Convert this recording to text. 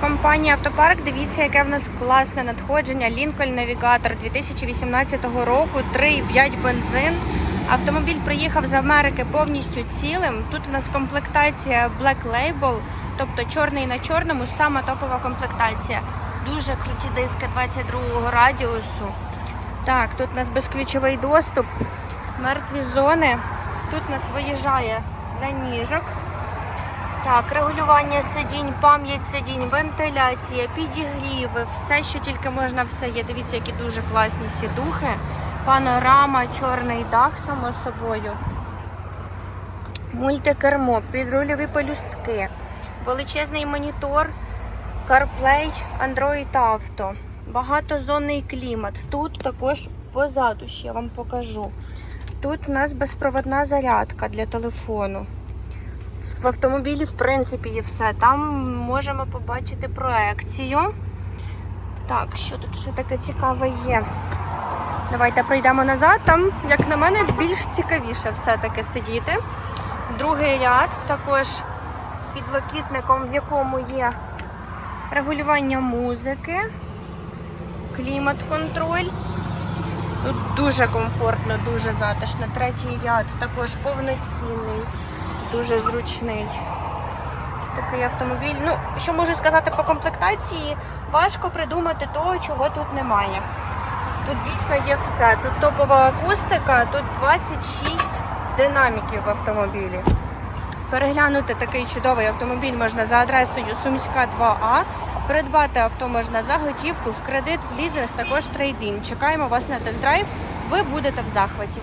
Компанія Автопарк, дивіться, яке в нас класне надходження. Lincoln Navigator 2018 року, 3,5 бензин. Автомобіль приїхав з Америки повністю цілим. Тут в нас комплектація Black Label, тобто чорний на чорному, сама топова комплектація. Дуже круті диски 22-го радіусу. Так, тут у нас безключовий доступ, мертві зони. Тут у нас виїжджає на ніжок. Так, регулювання сидінь, пам'ять сидінь, вентиляція, підігріви, все, що тільки можна, все є. Дивіться, які дуже класні сідухи. Панорама, чорний дах, само собою. Мультикермо, підрульові пелюстки, величезний монітор, CarPlay, Android Auto, багатозонний клімат. Тут також позаду ще вам покажу. Тут у нас безпроводна зарядка для телефону. В автомобілі, в принципі, є все. Там можемо побачити проекцію. Так, що тут ще таке цікаве є? Давайте пройдемо назад. Там, як на мене, більш цікавіше все-таки сидіти. Другий ряд також з підлокітником, в якому є регулювання музики, клімат-контроль. Тут дуже комфортно, дуже затишно. Третій ряд також повноцінний, дуже зручний. Такий автомобіль. Ну, що можу сказати по комплектації, важко придумати того, чого тут немає. Тут дійсно є все. Тут топова акустика, тут 26 динаміків в автомобілі. Переглянути такий чудовий автомобіль можна за адресою Сумська 2А. Придбати авто можна за готівку, в кредит, в лізинг, також трейдин. Чекаємо вас на тест-драйв. Ви будете в захваті.